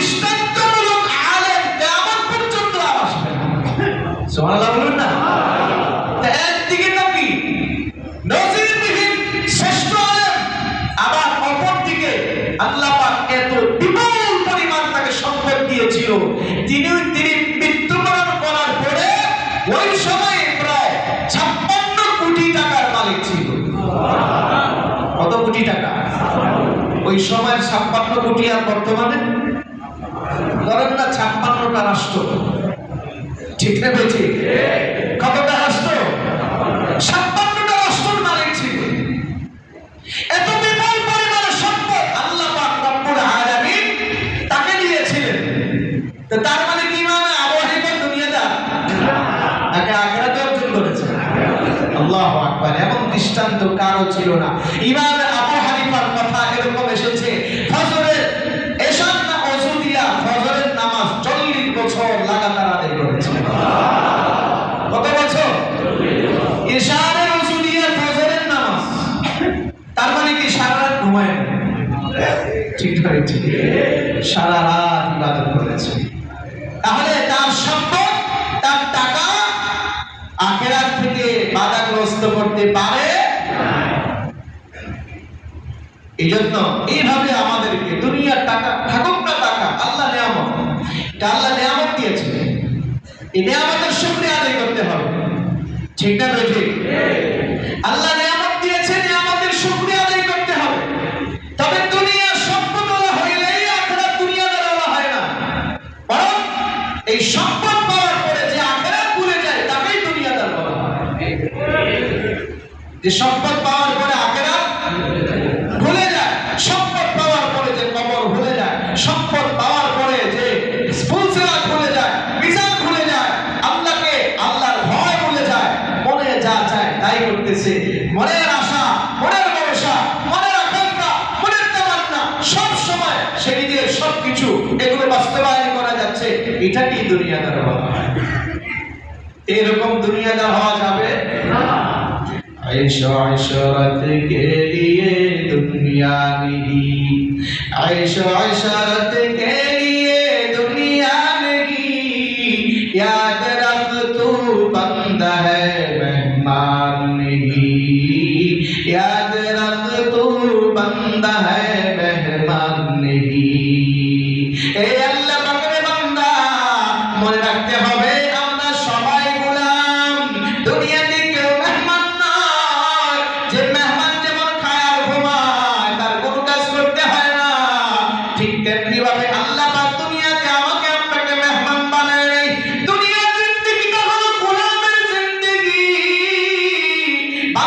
দৃষ্টান্তমূলক আলেম কিয়ামত পর্যন্ত আর আসবে না। বলুন না? একদিকে নবী নজিরবিহীন শ্রেষ্ঠ আলেম আবার অপর আল্লাহ পাক এত বিপুল পরিমাণ তাকে সম্পদ দিয়েছিল। তিনি তিনি মৃত্যুবরণ করার পরে ওই সময়ে প্রায় ছাপ্পান্ন কোটি টাকার মালিক ছিল। কত কোটি টাকা? ওই সময়ের ছাপ্পান্ন কোটি আর বর্তমানে? ধরেন না ছাপ্পান্নটা রাষ্ট্র। ঠিক না বেঠি কতটা রাষ্ট্র? ছাপ্পান্নটা রাষ্ট্রের মালিক ছিল। এত বিপুল পরিমাণের সম্পদ আল্লাহ রব্বুল আলামিন তাকে দিয়েছিলেন। তো তার মানে কি মানে? আবু হানিফা দুনিয়াদার তাকে আখিরাতে অর্জন করেছে। আল্লাহু আকবার। এমন দৃষ্টান্ত কারও ছিল না। ইমাম আবু হানিফার কথা এরকম এসেছে ফজরের এশার না ওযু দিয়া ফজরের নামাজ 40 বছর লাগাতার আদায় করেছে কত বছর এশারের ওযু দিয়া ফজরের নামাজ তার মানে কি সারা রাত ঘুমায় না? ঠিক ধরে ঠিক সারা রাত ইবাদত করেছে। তাহলে তার সম্পদ তার টাকা আখেরাত থেকে বাধাগ্রস্ত করতে পারে এই জন্য এইভাবে আমাদেরকে দুনিয়ার টাকা থাকুক না টাকা আল্লাহ নিয়ামত। এটা আল্লাহ নিয়ামত দিয়েছে। এই নিয়ামতের শুকরিয়া আদায় করতে হবে। ঠিক না আল্লাহ এই সম্পদ পাওয়ার পরে যে ভুলে যায়, তাকেই দুনিয়াদার বলা হয়। যে সম্পদ পাওয়ার পরে ভুলে যায়, সম্পদ পাওয়ার পরে যে কবর ভুলে যায়, সম্পদ পাওয়ার পরে যে ভুলে যায় মিজান ভুলে যায়, আল্লাহকে আল্লাহর ভয় ভুলে যায়, মনে যা চায় তাই করতেছে। মনের আশা, মনের ভরসা, মনের আকাঙ্ক্ষা, মনের তামান্না, সব সময় সে নিজের সব কিছু এগুলো বাস্তবায়ন এটাকেই দুনিয়াদার বলা হয় এরকম দুনিয়াদার হওয়া যাবে না عیشو عشرت کے لیے دنیا نہیں عیشو عشرت کے لیے دنیا نہیں یاد رکھ تو بند ہے مہمان نہیں یاد رکھ تو بند ہے مہمان نہیں اے اللہ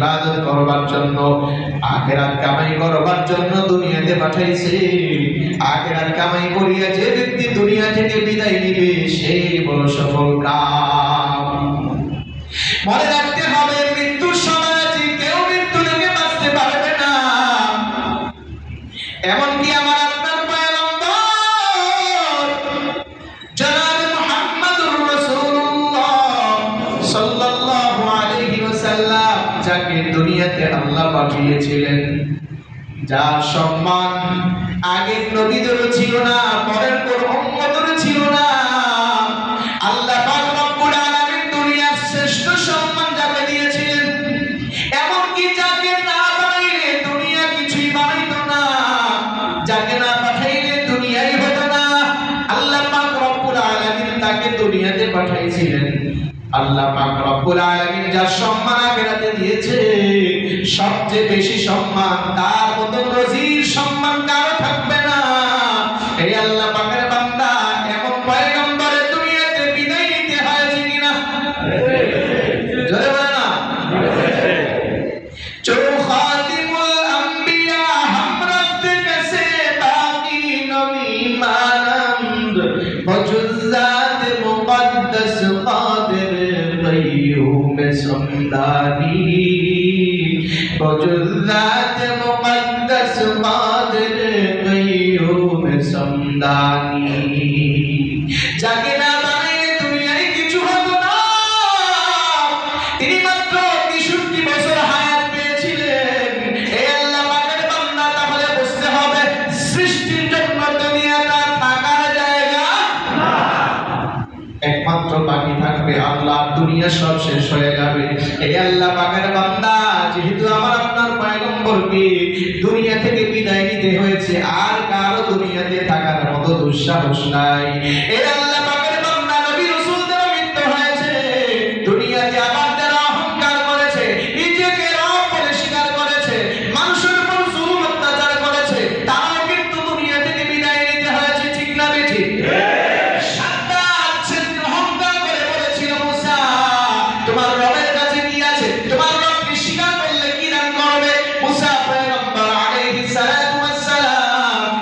ইবাদত করবার জন্য, আখেরাত কামাই করবার জন্য দুনিয়াতে পাঠাইছে। আখেরাত কামাই করিয়া যে ব্যক্তি দুনিয়া থেকে বিদায় নিবে সেই বড় সফল কাম। মনে রাখতে হবে, মৃত্যুর পাঠিয়েছিলেন। যার সম্মান আগের নবীদেরও ছিল না, পরের উম্মতেরও ছিল না। আল্লাহ পাক রব্বুল আলামিন সম্মান দিয়েছিলেন কিছুই না, যাকে না পাঠাইলে হতো না। তাকে দুনিয়াতে পাঠাইছিলেন। আল্লাহ পাক রব্বুল আলামিন যার সম্মান আখিরাতে দিয়েছে সবচেয়ে বেশি সম্মান তার মতো নজির সম্মান কারও থাকবে তাহলে বুঝতে হবে সৃষ্টির জন্য দুনিয়াটা থাকার জায়গা। একমাত্র বাকি থাকবে আল্লাহ দুনিয়া সব শেষ হয়ে যাবে। এই আল্লাহ পাকের বান্দা, যেহেতু আমার আপনার পয়গম্বরকে দুনিয়া থেকে বিদায় নিতে হয়েছে, আর কারও দুনিয়াতে থাকার মতো দুঃসাহস নাই। এই আল্লাহ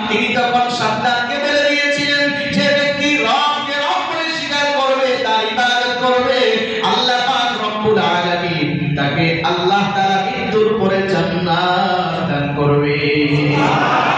তিনি তখন সাদ্দাতকে বলে দিয়েছিলেন, যে ব্যক্তি রবকে রব বলে স্বীকার করবে, তার ইবাদত করবে, আল্লাহ পাক রব্বুল আলামিন তাকে আল্লাহ তাআলা মৃত্যুর পরে জান্নাত দান করবে। পয়গম্বর